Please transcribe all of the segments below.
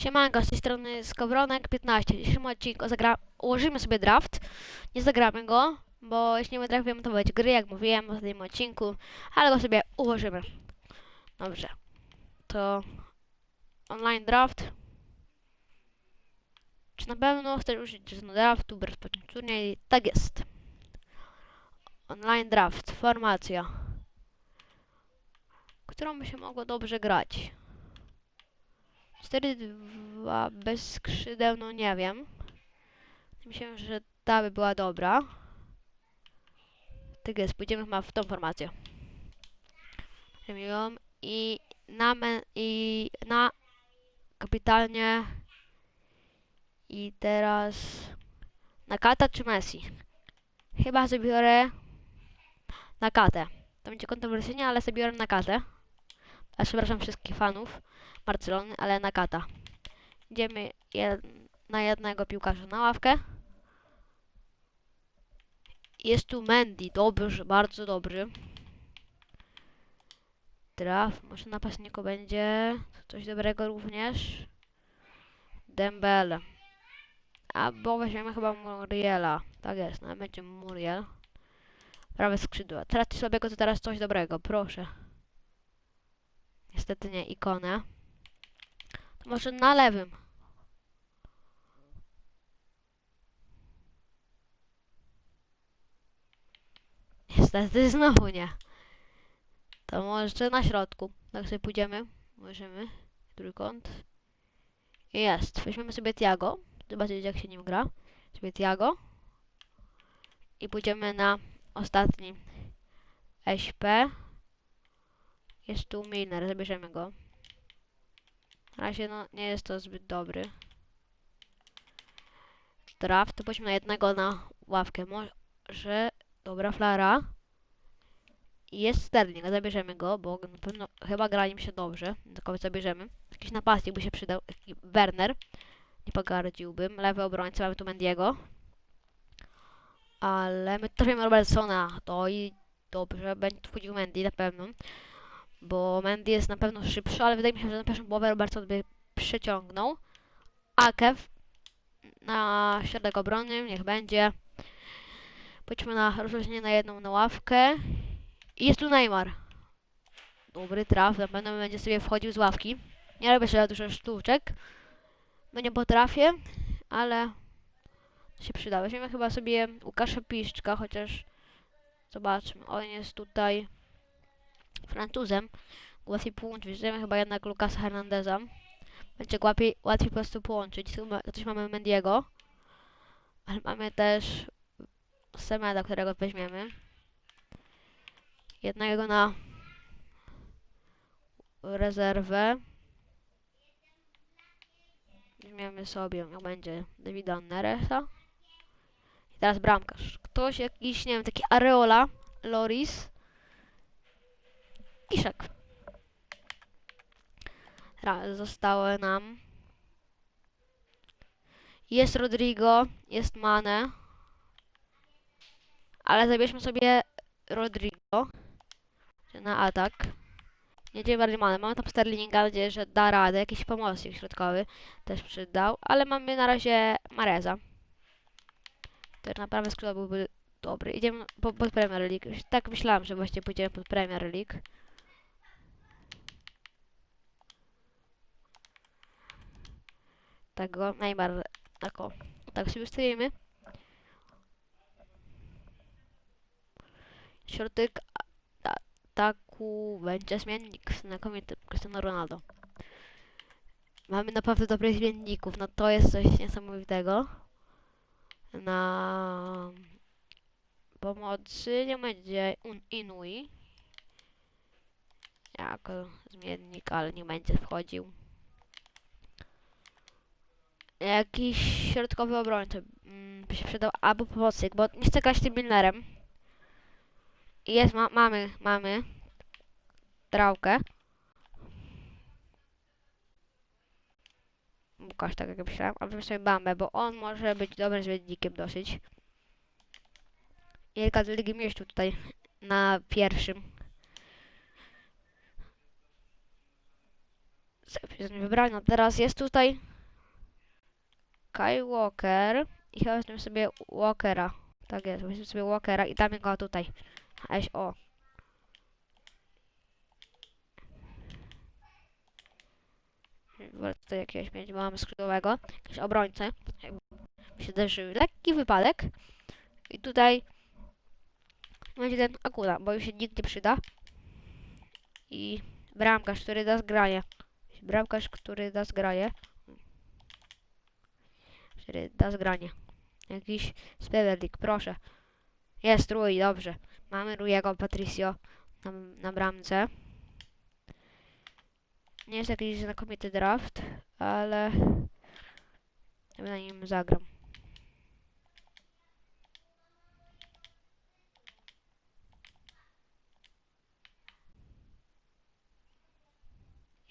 Siemanko, z tej strony Skowronek15. W dzisiejszym odcinku zagra... ułożymy sobie draft. Nie zagramy go, bo jeszcze nie potrafię montować gry, jak mówiłem w ostatnim odcinku, ale go sobie ułożymy. Dobrze. To online draft. Czy na pewno chcesz użyć no draftu, by rozpocząć turniej? Tak jest. Online draft, formacja. Którą by się mogło dobrze grać. 4-2 bez skrzydeł, no nie wiem. Myślę, że ta by była dobra. Tak jest, pójdziemy chyba w tą formację. Premium i na men, i na kapitalnie i teraz Nakata czy Messi? Chyba zabiorę Nakatę. To będzie kontrowersyjnie, ale zabiorę Nakatę. A przepraszam wszystkich fanów. Barcelony, ale na kata. Idziemy jed na jednego piłkarza na ławkę. Jest tu Mendy, dobry, bardzo dobry. Traf, może napastniku będzie coś dobrego również. Dembele. Albo weźmiemy chyba Muriela. Tak jest, no będzie Muriel. Prawe skrzydło. Teraz słabego to teraz coś dobrego, proszę. Niestety nie ikonę. Może na lewym. Niestety znowu nie. To może na środku. Tak sobie pójdziemy. Możemy. Trójkąt. Jest. Weźmiemy sobie Tiago. Zobaczyć jak się nim gra. Sobie Tiago. I pójdziemy na ostatni. SP. Jest tu Milner. Zabierzemy go. Na razie no, nie jest to zbyt dobry. Draft, to pójdźmy na jednego na ławkę. Może, dobra, Flara. Jest Sterling, zabierzemy go, bo na pewno chyba gra im się dobrze. Tylko zabierzemy. Jakiś napastnik by się przydał. Werner. Nie pogardziłbym. Lewy obrońca, mamy tu Mendiego. Ale my mamy Robertsona. To i dobrze, będzie wchodził Mendy na pewno bo Mendy jest na pewno szybszy, ale wydaje mi się, że na pierwszą połowę Robertson by przeciągnął. Akew na środek obrony, niech będzie. Pójdźmy na rozróżnienie na jedną na ławkę. I jest tu Neymar. Dobry traf, na pewno będzie sobie wchodził z ławki. Nie robię sobie dużo sztuczek, bo nie potrafię, ale się przyda. Weźmiemy chyba sobie Łukasza Piszczka, chociaż zobaczmy, on jest tutaj Francuzem. Łatwiej połączyć. Weźmiemy chyba jednak Lucasa Hernandeza. Będzie łatwiej, łatwiej po prostu połączyć. Coś mamy Mendiego. Ale mamy też Semeda, którego weźmiemy. Jednego na rezerwę. Weźmiemy sobie, jak będzie Davida Neresa. I teraz bramkarz. Ktoś jakiś, nie wiem, taki Areola, Loris. Kiszek. Teraz zostało nam. Jest Rodrigo, jest Mane. Ale zabierzmy sobie Rodrigo na atak. Nie dzieje bardziej Mane. Mamy tam Sterlinga, nadzieję, że da radę. Jakiś pomocnik środkowy też przydał. Ale mamy na razie Mareza. Też naprawdę skrzydło byłby dobry. Idziemy po, pod Premier League. Tak myślałam, że właściwie pójdziemy pod Premier League. Tego Neymar tako, tak sobie ustawimy. Środek ataku będzie zmiennik znakomity Cristiano Ronaldo. Mamy naprawdę dobrych zmienników, no to jest coś niesamowitego. Na pomocy nie będzie un Inui jako zmiennik, ale nie będzie wchodził jakiś środkowy obrońca mm, by się przydał, albo pomocnik, bo nie chcę grać tym Milnerem. Jest, ma, mamy, mamy drałkę. Łukasz, tak jak myślałem, a bym sobie Bambę, bo on może być dobrym zmiennikiem dosyć. I Ilka z Ligi Mieściu tutaj na pierwszym. Sobie wybrałem, no teraz jest tutaj Skywalker i chyba weźmiemy sobie Walkera. Tak jest, weźmiemy sobie Walkera i damy go tutaj. Eś, o. Wolę tutaj jakiegoś mieć, bo mamy skrzydłowego, jakiegoś obrońcę. Jakby się zdarzył lekki wypadek. I tutaj będzie ten akurat, bo już się nikt nie przyda. I bramkarz, który da zgranie. Bramkarz, który da zgranie. Który da zgranie. Jakiś Speverlik, proszę. Jest Rui, dobrze. Mamy Ruiego Patricio na, na bramce. Nie jest jakiś znakomity draft, ale ja na nim zagram.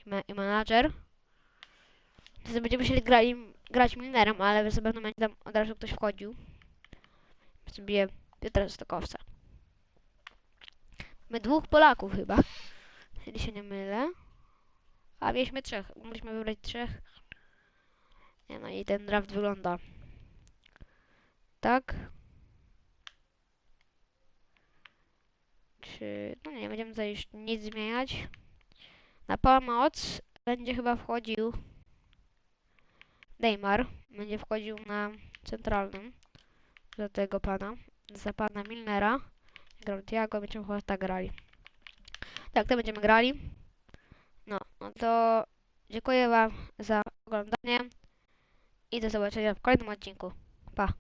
I, ma, i. Wtedy będziemy musieli grali, grać Milnerem, ale zapewne będzie tam od razu ktoś wchodził. Sobie Piotra Stokowca. My dwóch Polaków chyba. Jeśli się nie mylę. A mieliśmy trzech. Mogliśmy wybrać trzech. Nie no i ten draft wygląda. Tak. Czy... No nie, będziemy tutaj już nic zmieniać. Na pomoc będzie chyba wchodził Neymar. Będzie wchodził na centralnym. Za tego pana. Za pana Milnera. Grał Tiago, będziemy chyba tak grali. Tak, to będziemy grali. No, no to dziękuję wam za oglądanie i do zobaczenia w kolejnym odcinku. Pa!